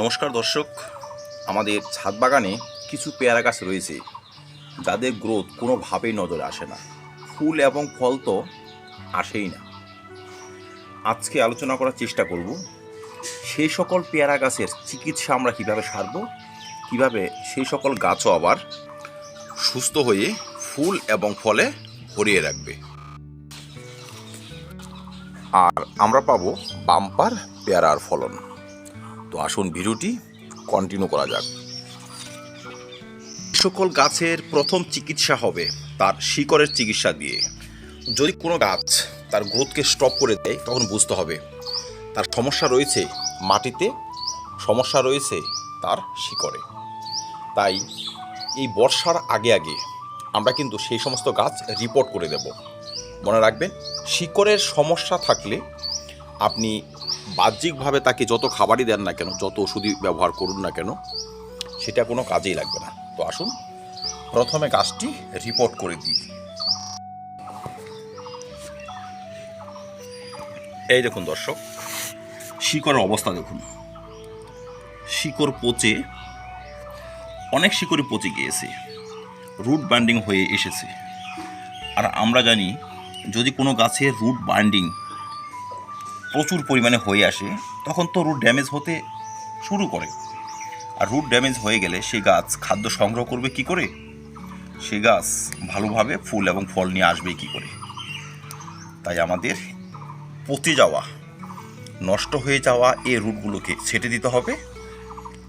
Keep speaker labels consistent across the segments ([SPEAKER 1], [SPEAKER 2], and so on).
[SPEAKER 1] নমস্কার দর্শক। আমাদের ছাদ বাগানে কিছু পেয়ারা গাছ রয়েছে, যাদের গ্রোথ কোনোভাবেই নজরে আসে না। ফুল এবং ফল তো আসেই না। আজকে আলোচনা করার চেষ্টা করব, সেই সকল পেয়ারা গাছের চিকিৎসা আমরা কীভাবে সারব, কীভাবে সেই সকল গাছও আবার সুস্থ হয়ে ফুল এবং ফলে ভরিয়ে রাখবে। আর আমরা পাবো বাম্পার পেয়ারার ফলন। তো আসুন ভিডিওটি কন্টিনিউ করা যাক। সকল গাছের প্রথম চিকিৎসা হবে তার শিকড়ের চিকিৎসা দিয়ে। যদি কোনো গাছ তার গ্রোথকে স্টপ করে দেয়, তখন বুঝতে হবে তার সমস্যা রয়েছে মাটিতে, সমস্যা রয়েছে তার শিকড়ে। তাই এই বর্ষার আগে আগে আমরা কিন্তু সেই সমস্ত গাছ রিপোর্ট করে দেব। মনে রাখবেন, শিকড়ের সমস্যা থাকলে আপনি বাহ্যিকভাবে তাকে যত খাবারই দেন না কেন, যত ওষুধই ব্যবহার করুন না কেন, সেটা কোনো কাজেই লাগবে না। তো আসুন, প্রথমে গাছটি রিপোর্ট করে দিই। এই দেখুন দর্শক, শিকড়ের অবস্থা দেখুন। শিকড় পচে, অনেক শিকড়ই পচে গিয়েছে রুট বান্ডিং হয়ে এসেছে। আর আমরা জানি, যদি কোনো গাছের রুট বান্ডিং প্রচুর পরিমাণে হয়ে আসে, তখন তো রুট ড্যামেজ হতে শুরু করে। আর রুট ড্যামেজ হয়ে গেলে সেই গাছ খাদ্য সংগ্রহ করবে কি করে? সে গাছ ভালোভাবে ফুল এবং ফল নিয়ে আসবে কি করে? তাই আমাদের পচে যাওয়া, নষ্ট হয়ে যাওয়া এই রুটগুলোকে ছেটে দিতে হবে।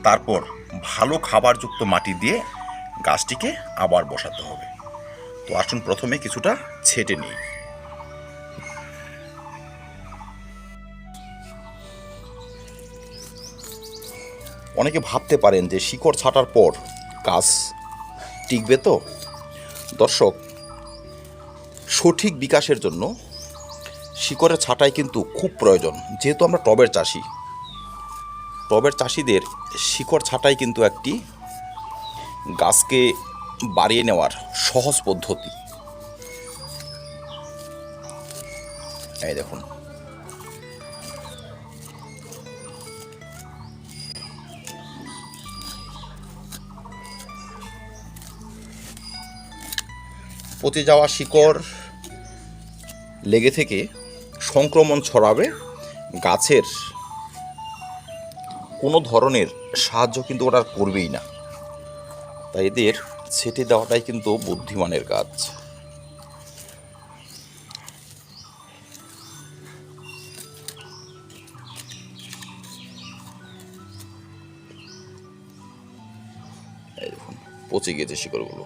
[SPEAKER 1] তারপর ভালো খাবারযুক্ত মাটি দিয়ে গাছটিকে আবার বসাতে হবে। তো আসুন প্রথমে কিছুটা ছেটে নিই। অনেকে ভাবতে পারেন যে শিকড় ছাটার পর গাছ টিকবে তো? দর্শক, সঠিক বিকাশের জন্য শিকড়ের ছাঁটাই কিন্তু খুব প্রয়োজন। যেহেতু আমরা টবের চাষি, টবের চাষিদের শিকড় ছাঁটাই কিন্তু একটি গাছকে বাড়িয়ে নেওয়ার সহজ পদ্ধতি। এই দেখুন। পচে যাওয়া শিকড় লেগে থেকে সংক্রমণ ছড়াবে, গাছের কোনো ধরনের সাহায্য কিন্তু ওরা করবেই না। তাই এদের ছেটে দেওয়াটাই কিন্তু বুদ্ধিমানের কাজ। পচে গিয়েছে শিকড়গুলো।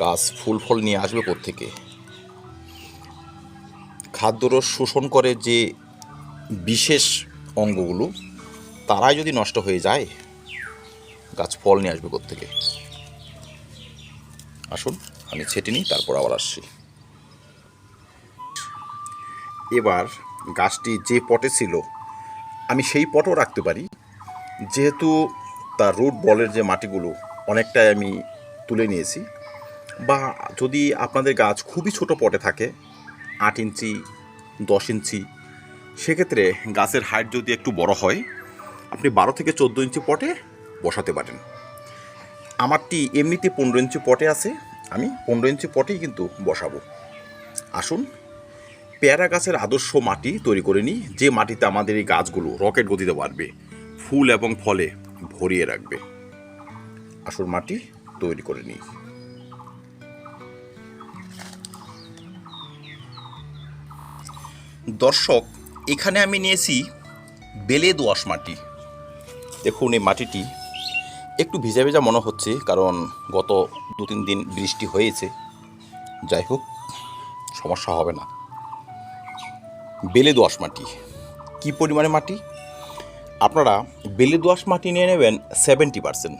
[SPEAKER 1] গাছ ফুল ফল নিয়ে আসবে থেকে খাদ্যরস শোষণ করে যে বিশেষ অঙ্গগুলো, তারাই যদি নষ্ট হয়ে যায়, গাছ ফল নিয়ে আসবে থেকে আসুন, আমি ছেটে নিই, তারপর আবার আসছি। এবার গাছটি যে পটে ছিল, আমি সেই পটও রাখতে পারি। যেহেতু তার রুট বলের যে মাটিগুলো, অনেকটাই আমি তুলে নিয়েছি। বা যদি আপনাদের গাছ খুবই ছোট পটে থাকে, আট ইঞ্চি, দশ ইঞ্চি, সেক্ষেত্রে গাছের হাইট যদি একটু বড় হয়, আপনি বারো থেকে চোদ্দ ইঞ্চি পটে বসাতে পারেন। আমারটি এমনিতে পনেরো ইঞ্চি পটে আছে, আমি পনেরো ইঞ্চি পটেই কিন্তু বসাবো। আসুন, পেয়ারা গাছের আদর্শ মাটি তৈরি করে নিই, যে মাটিতে আমাদের এই গাছগুলো রকেট গতিতে বাড়বে, ফুল এবং ফলে ভরিয়ে রাখবে। আসল মাটি তৈরি করে নিই। দর্শক, এখানে আমি নিয়েছি বেলে দোআঁশ মাটি দেখুন এই মাটিটি। একটু ভিজা ভেজা মনে হচ্ছে, কারণ গত দু তিন দিন বৃষ্টি হয়েছে। যাই হোক, সমস্যা হবে না। বেলে দোআঁশ মাটি কী পরিমাণে মাটি? আপনারা বেলে দোআঁশ মাটি নিয়ে নেবেন সেভেন্টি পারসেন্ট।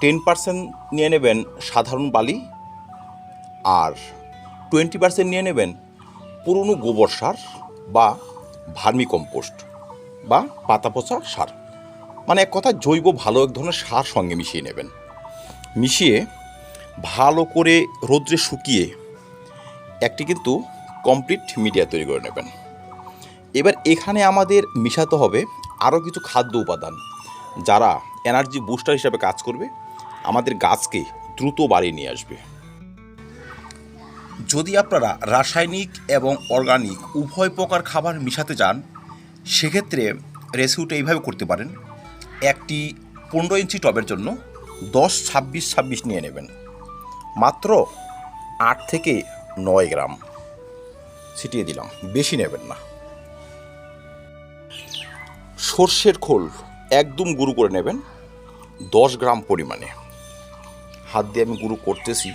[SPEAKER 1] টেন পারসেন্ট নিয়ে নেবেন সাধারণ বালি। আর টোয়েন্টি পারসেন্ট নিয়ে নেবেন পুরনো গোবর সার বা ভার্মি কম্পোস্ট বা পাতা পচা সার। মানে এক কথা জৈব ভালো এক ধরনের সার সঙ্গে মিশিয়ে নেবেন। মিশিয়ে ভালো করে রোদ্রে শুকিয়ে একটি কিন্তু কমপ্লিট মিডিয়া তৈরি করে নেবেন। এবার এখানে আমাদের মিশাতে হবে আরও কিছু খাদ্য উপাদান যারা এনার্জি বুস্টার হিসাবে কাজ করবে। আমাদের গাছকে দ্রুত বাড়িয়ে নিয়ে আসবে। যদি আপনারা রাসায়নিক এবং অর্গানিক উভয় প্রকার খাবার মিশাতে চান সেক্ষেত্রে রেসিউটা এইভাবে করতে পারেন। একটি পনেরো ইঞ্চি টবের জন্য দশ ছাব্বিশ ছাব্বিশ নিয়ে নেবেন। মাত্র আট থেকে নয় গ্রাম ছিটিয়ে দিলাম, বেশি নেবেন না। সর্ষের খোল একদম গুঁড়ো করে নেবেন, দশ গ্রাম পরিমাণে। হাত দিয়ে আমি গুঁড়ো করতেছি।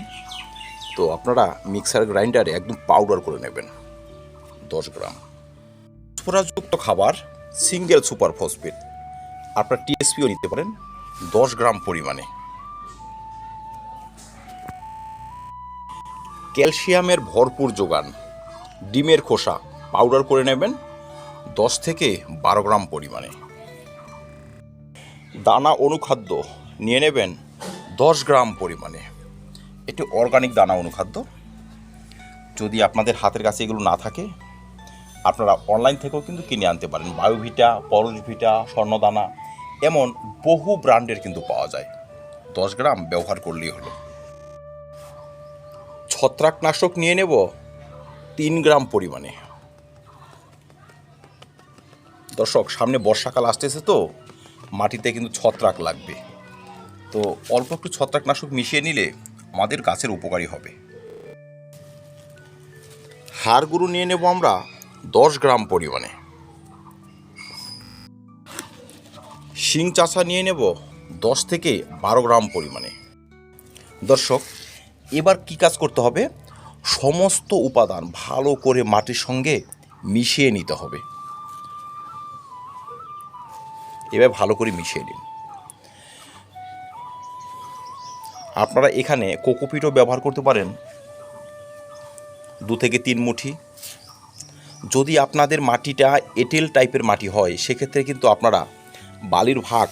[SPEAKER 1] তো আপনারা মিক্সার গ্রাইন্ডারে একদম পাউডার করে নেবেন। দশ গ্রাম। ফসফরাসযুক্ত খাবার সিঙ্গেল সুপার ফসফেট আপনার টিএসপিও নিতে পারেন দশ গ্রাম পরিমাণে। ক্যালসিয়ামের ভরপুর যোগান, ডিমের খোসা পাউডার করে নেবেন দশ থেকে বারো গ্রাম পরিমাণে। দানা অনুখাদ্য নিয়ে নেবেন দশ গ্রাম পরিমাণে। এটি অর্গানিক দানা অনুখাদ্য। যদি আপনাদের হাতের কাছে এগুলো না থাকে, আপনারা অনলাইন থেকেও কিন্তু কিনে আনতে পারেন। বায়োভিটা, পরশভিটা, স্বর্ণদানা, এমন বহু ব্র্যান্ডের কিন্তু পাওয়া যায়। দশ গ্রাম ব্যবহার করলেই হলো। ছত্রাকনাশক নিয়ে নেব তিন গ্রাম পরিমাণে। দর্শক, সামনে বর্ষাকাল আসতেছে তো, মাটিতে কিন্তু ছত্রাক লাগবে। তো অল্প একটু ছত্রাকনাশক মিশিয়ে নিলে আমাদের গাছের উপকারী হবে। হাড় গুঁড়ো নিয়ে নেব আমরা দশ গ্রাম পরিমাণে। শিং চাষা নিয়ে নেব দশ থেকে বারো গ্রাম পরিমাণে। দর্শক, এবার কি কাজ করতে হবে? সমস্ত উপাদান ভালো করে মাটির সঙ্গে মিশিয়ে নিতে হবে। এবার ভালো করে মিশিয়ে নিন। আপনারা এখানে কোকোপিটও ব্যবহার করতে পারেন। দু থেকে তিন মুঠি। যদি আপনাদের মাটিটা এঁটেল টাইপের মাটি হয়, সেক্ষেত্রে কিন্তু আপনারা বালির ভাগ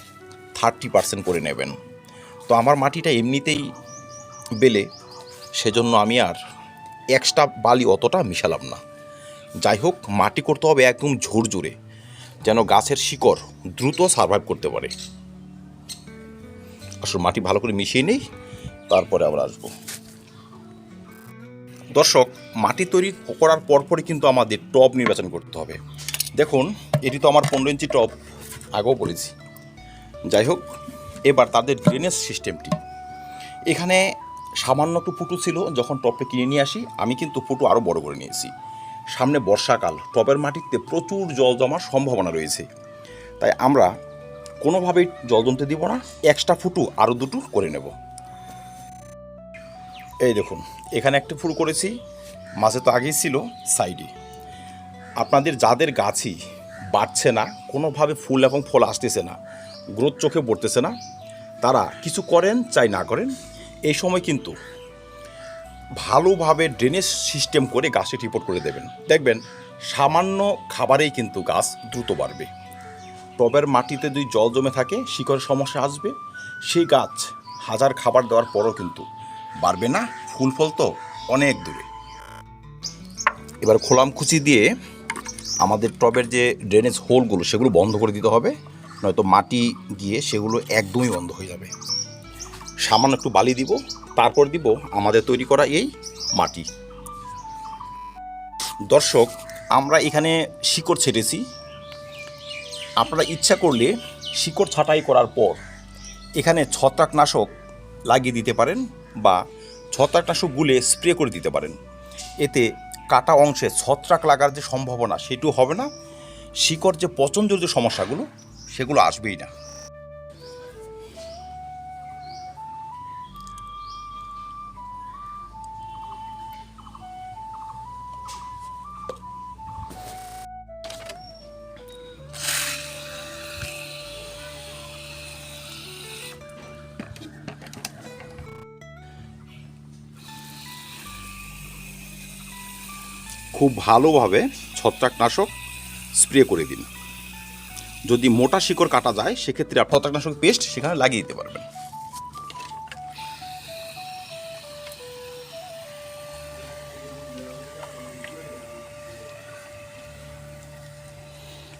[SPEAKER 1] থার্টি পার্সেন্ট করে নেবেন। তো আমার মাটিটা এমনিতেই বেলে, সেজন্য আমি আর এক্সট্রা বালি অতটা মিশালাম না। যাই হোক, মাটি করতে হবে একদম ঝুরঝুরে, যেন গাছের শিকড় দ্রুত সার্ভাইভ করতে পারে। আসলে মাটি ভালো করে মিশিয়ে নেই। তারপরে আবার আসব। দর্শক, মাটি তৈরি করার পরপরই কিন্তু আমাদের টব নির্বাচন করতে হবে। দেখুন, এটি তো আমার পনেরো ইঞ্চি টব, আগেও বলেছি। যাই হোক, এবার তাদের ড্রেনেজ সিস্টেমটি এখানে সামান্য একটু ফুটু ছিল, যখন টপটা কিনে নিয়ে আসি, আমি কিন্তু ফুটু আরও বড় করে নিয়েছি। সামনে বর্ষাকাল, টবের মাটিতে প্রচুর জল জমার সম্ভাবনা রয়েছে। তাই আমরা কোনোভাবেই জল জমতে দিব না এক্সট্রা ফুটু আরও দুটো করে নেব। এই দেখুন, এখানে একটা ফুল করেছি, মাঝে তো আগেই ছিল সাইডে। আপনাদের যাদের গাছই বাড়ছে না, কোনোভাবে ফুল এবং ফল আসতেছে না, গ্রোথ চোখে পড়তেছে না, তারা কিছু করেন, চাই না করেন, এই সময় কিন্তু ভালোভাবে ড্রেনেজ সিস্টেম করে গাছে রিপোর্ট করে দেবেন। দেখবেন, সামান্য খাবারেই কিন্তু গাছ দ্রুত বাড়বে। টবের মাটিতে যদি জল জমে থাকে, শিকড়ের সমস্যা আসবে, সেই গাছ হাজার খাবার দেওয়ার পরও কিন্তু বাড়বে না, ফুল ফল তো অনেক দূরে। এবার খোলাম খুচি দিয়ে আমাদের টবের যে ড্রেনেজ হোলগুলো সেগুলো বন্ধ করে দিতে হবে, নয়তো মাটি গিয়ে সেগুলো একদমই বন্ধ হয়ে যাবে। সামান্য একটু বালি দিব, তারপর দিব আমাদের তৈরি করা এই মাটি। দর্শক, আমরা এখানে শিকড় ছেটেছি। আপনারা ইচ্ছা করলে শিকড় ছাঁটাই করার পর এখানে ছত্রাকনাশক লাগিয়ে দিতে পারেন। বা ছত্রাকনাশক গুলে স্প্রে করে দিতে পারেন। এতে কাটা অংশে ছত্রাক লাগার যে সম্ভাবনা, সেটিও হবে না। শিকড় যে পচনজর যে সমস্যাগুলো, সেগুলো আসবেই না। খুব ভালোভাবে ছত্রাকনাশক স্প্রে করে দিন। যদি মোটা শিকড় কাটা যায়, সেক্ষেত্রে আপনি ছত্রাকনাশক পেস্ট সেখানে লাগিয়ে দিতে পারবেন।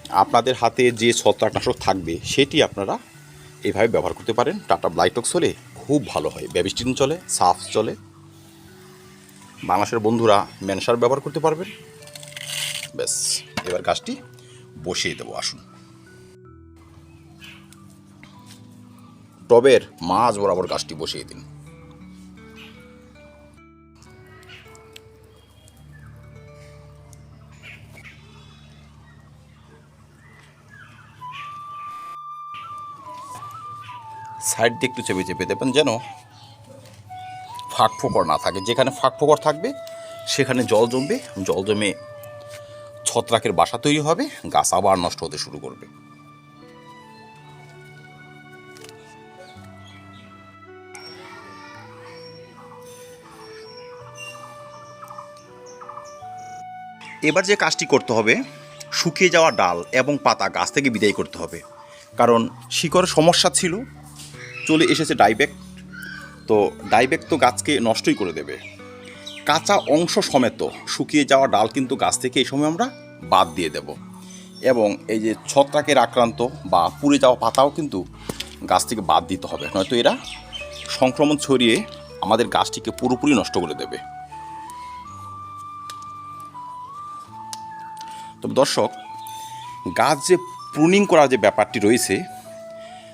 [SPEAKER 1] আপনাদের হাতে যে ছত্রাকনাশক থাকবে, সেটি আপনারা এইভাবে ব্যবহার করতে পারেন। টাটা ব্লাইটক্স হলে খুব ভালো হয়। ব্যাবিস্টিন চলে, সাফ চলে। বাংলাদেশের বন্ধুরা ম্যানসার ব্যবহার করতে পারবেন ব্যাস, এবার গাছটি বসিয়ে দেবো, আসুন। টবের মাঝ বরাবর গাছটি বসিয়ে দিন। সাইড দিয়ে একটু চেপে চেপে দেবেন যেন ফাঁক ফোকর না থাকে। যেখানে ফাঁক ফোকর থাকবে, সেখানে জল জমবে। জল জমে ছত্রাকের বাসা তৈরি হবে, গাছ আবার নষ্ট হতে শুরু করবে। এবার যে কাজটি করতে হবে, শুকিয়ে যাওয়া ডাল এবং পাতা গাছ থেকে বিদায় করতে হবে। কারণ শিকড়ের সমস্যা ছিল, চলে এসেছে ডাইব্যাক। তো ডাইব্যাক তো গাছকে নষ্টই করে দেবে। কাঁচা অংশ সমেত শুকিয়ে যাওয়া ডাল কিন্তু গাছ থেকে এই সময় আমরা বাদ দিয়ে দেব। এবং এই যে ছত্রাকের আক্রান্ত বা পুড়ে যাওয়া পাতাও কিন্তু গাছ থেকে বাদ দিতে হবে। নয়তো এরা সংক্রমণ ছড়িয়ে আমাদের গাছটিকে পুরোপুরি নষ্ট করে দেবে। তবে দর্শক, গাছ যে প্রুনিং করার যে ব্যাপারটি রয়েছে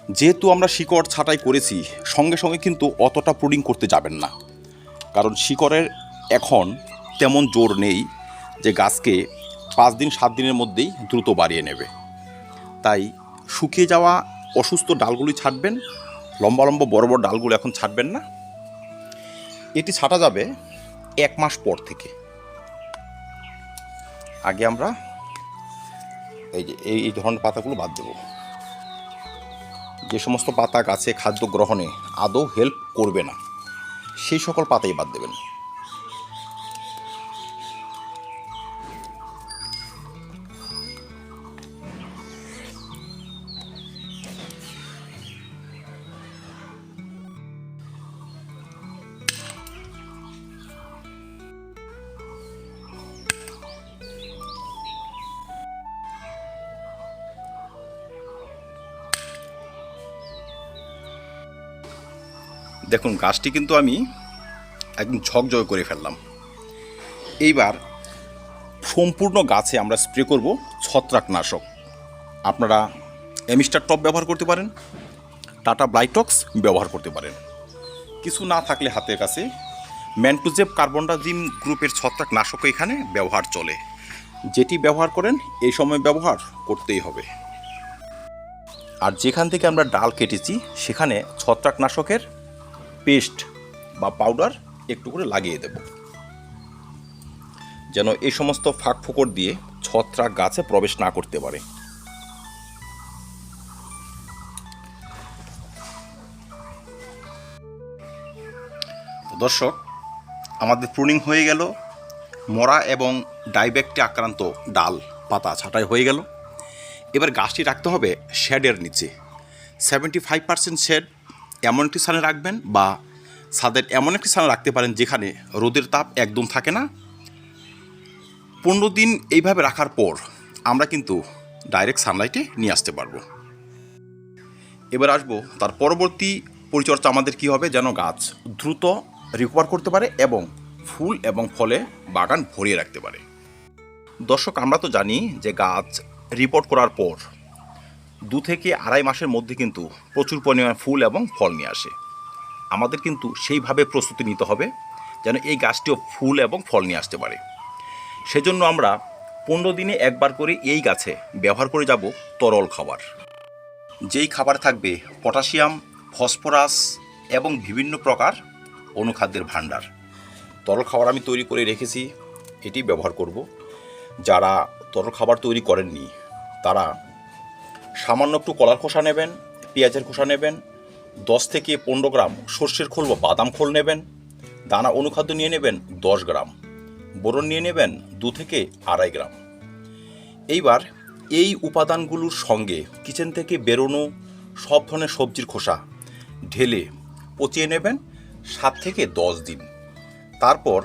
[SPEAKER 1] যেহেতু আমরা শিকড় ছাঁটাই করেছি, সঙ্গে সঙ্গে কিন্তু অতটা প্রুনিং করতে যাবেন না। কারণ শিকড়ের এখন তেমন জোর নেই যে গাছকে পাঁচ দিন, সাত দিনের মধ্যেই দ্রুত বাড়িয়ে নেবে। তাই শুকিয়ে যাওয়া অসুস্থ ডালগুলি ছাড়বেন লম্বা লম্বা বড় বড় ডালগুলো এখন ছাড়বেন না। এটি ছাটা যাবে এক মাস পর থেকে। আগে আমরা এই যে, এই ধরনের পাতাগুলো বাদ দেবো। যে সমস্ত পাতা গাছে খাদ্য গ্রহণে আদৌ হেল্প করবে না, সেই সকল পাতাই বাদ দেবেন। দেখুন, গাছটি কিন্তু আমি একদম ঝকঝকে করে ফেললাম। এইবার সম্পূর্ণ গাছে আমরা স্প্রে করব ছত্রাকনাশক। আপনারা এমিস্টার টপ ব্যবহার করতে পারেন, টাটা ব্লাইটক্স ব্যবহার করতে পারেন। কিছু না থাকলে হাতের কাছে ম্যান্টুজেব কার্বনডাজিম গ্রুপের ছত্রাকনাশক এখানে ব্যবহার চলে। যেটি ব্যবহার করেন, এই সময় ব্যবহার করতেই হবে। আর যেখান থেকে আমরা ডাল কেটেছি, সেখানে ছত্রাকনাশকের পেস্ট বা পাউডার একটু করে লাগিয়ে দেব। যেন এই সমস্ত ফাঁক ফোকর দিয়ে ছত্রাক গাছে প্রবেশ না করতে পারে। দর্শক, আমাদের প্রুনিং হয়ে গেল। মরা এবং ডাইব্যাকটে আক্রান্ত ডাল পাতা ছাঁটাই হয়ে গেল। এবার গাছটি রাখতে হবে শেডের নিচে। সেভেন্টি ফাইভ পার্সেন্ট শেড এমন একটি স্থানে রাখবেন বা ছাদের এমন একটি স্থানে রাখতে পারেন যেখানে রোদের তাপ একদম থাকে না। পনেরো দিন এইভাবে রাখার পর আমরা কিন্তু ডাইরেক্ট সানলাইটে নিয়ে আসতে পারব। এবার আসব তার পরবর্তী পরিচর্যা আমাদের কি হবে যেন গাছ দ্রুত রিকভার করতে পারে এবং ফুল এবং ফলে বাগান ভরিয়ে রাখতে পারে। দর্শক, আমরা তো জানি যে গাছ রিপোর্ট করার পর দু থেকে আড়াই মাসের মধ্যে কিন্তু প্রচুর পরিমাণে ফুল এবং ফল নিয়ে আসে। আমাদের কিন্তু সেইভাবে প্রস্তুতি নিতে হবে যেন এই গাছটিও ফুল এবং ফল নিয়ে আসতে পারে। সেজন্য আমরা পনেরো দিনে একবার করে এই গাছে ব্যবহার করে যাব তরল খাবার। যেই খাবার থাকবে পটাশিয়াম, ফসফরাস এবং বিভিন্ন প্রকার অনুখাদ্যের ভাণ্ডার। তরল খাবার আমি তৈরি করে রেখেছি, এটি ব্যবহার করব। যারা তরল খাবার তৈরি করেননি, তারা সামান্য একটু কলার খোসা নেবেন, পেঁয়াজের খোসা নেবেন, দশ থেকে পনেরো গ্রাম সর্ষের খোল বা বাদাম খোল নেবেন, দানা অনুখাদ্য নিয়ে নেবেন দশ গ্রাম, বোরন নিয়ে নেবেন দু থেকে আড়াই গ্রাম। এইবার এই উপাদানগুলোর সঙ্গে কিচেন থেকে বেরোনো সব ধরনের সবজির খোসা ঢেলে পচিয়ে নেবেন সাত থেকে দশ দিন। তারপর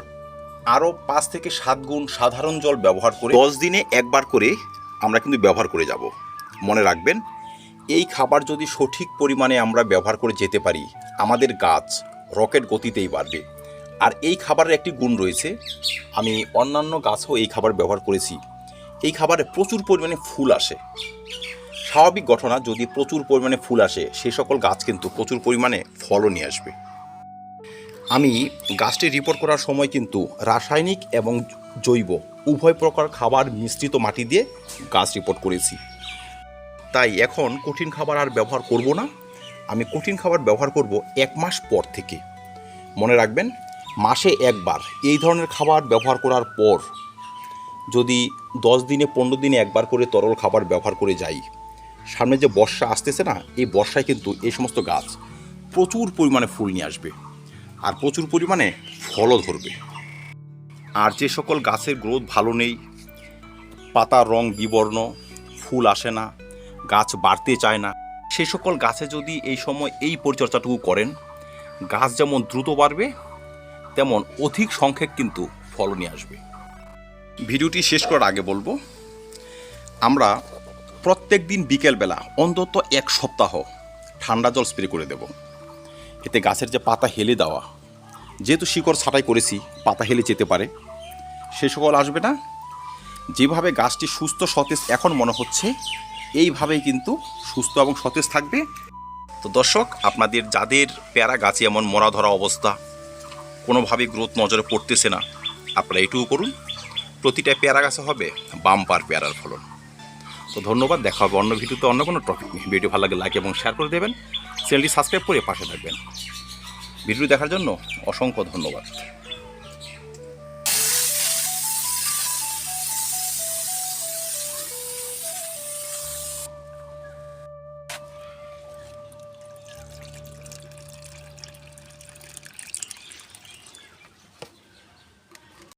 [SPEAKER 1] আরও পাঁচ থেকে সাত গুণ সাধারণ জল ব্যবহার করে দশ দিনে একবার করে আমরা কিন্তু ব্যবহার করে যাব। মনে রাখবেন, এই খাবার যদি সঠিক পরিমাণে আমরা ব্যবহার করে যেতে পারি, আমাদের গাছ রকেট গতিতেই বাড়বে। আর এই খাবারের একটি গুণ রয়েছে, আমি অন্যান্য গাছও এই খাবার ব্যবহার করেছি, এই খাবারে প্রচুর পরিমাণে ফুল আসে। স্বাভাবিক ঘটনা, যদি প্রচুর পরিমাণে ফুল আসে, সে সকল গাছ কিন্তু প্রচুর পরিমাণে ফলও নিয়ে আসবে। আমি গাছটি রিপোর্ট করার সময় কিন্তু রাসায়নিক এবং জৈব উভয় প্রকার খাবার মিশ্রিত মাটি দিয়ে গাছ রিপোর্ট করেছি। তাই এখন কঠিন খাবার আর ব্যবহার করব না। আমি কঠিন খাবার ব্যবহার করব এক মাস পর থেকে। মনে রাখবেন, মাসে একবার এই ধরনের খাবার ব্যবহার করার পর যদি দশ দিনে, পনেরো দিনে একবার করে তরল খাবার ব্যবহার করে যাই, সামনে যে বর্ষা আসতেছে না, এই বর্ষায় কিন্তু এই সমস্ত গাছ প্রচুর পরিমাণে ফুল নিয়ে আসবে আর প্রচুর পরিমাণে ফলও ধরবে। আর যে সকল গাছের গ্রোথ ভালো নেই, পাতার রং বিবর্ণ, ফুল আসে না গাছ বাড়তে চায় না। সেই সকল গাছে যদি এই সময় এই পরিচর্যাটুকু করেন, গাছ যেমন দ্রুত বাড়বে, তেমন অধিক সংখ্যক কিন্তু ফলনই আসবে। ভিডিওটি শেষ করার আগে বলব, আমরা প্রত্যেক দিন বিকেলবেলা অন্তত এক সপ্তাহ ঠান্ডা জল স্প্রে করে দেব। এতে গাছের যে পাতা হেলে দেওয়া, যেহেতু শিকড় ছাঁটাই করেছি, পাতা হেলে যেতে পারে, সে সকল আসবে না। যেভাবে গাছটি সুস্থ সতেজ এখন মনে হচ্ছে এইভাবেই কিন্তু সুস্থ এবং সতেজ থাকবে। তো দর্শক, আপনাদের যাদের প্যারা গাছে এমন মরা ধরা অবস্থা কোনোভাবে গ্রোথ নজরে পড়তেছে না, আপনারা এটুকু করুন। প্রতিটা পেয়ারা গাছে হবে বাম্পার পেয়ারার ফলন। তো ধন্যবাদ, দেখা হবে অন্য ভিডিওতে অন্য কোনো টপিক নিয়ে। ভিডিও ভালো লাগে লাইক এবং শেয়ার করে দেবেন। চ্যানেলটি সাবস্ক্রাইব করে পাশে থাকবেন। ভিডিও দেখার জন্য অসংখ্য ধন্যবাদ।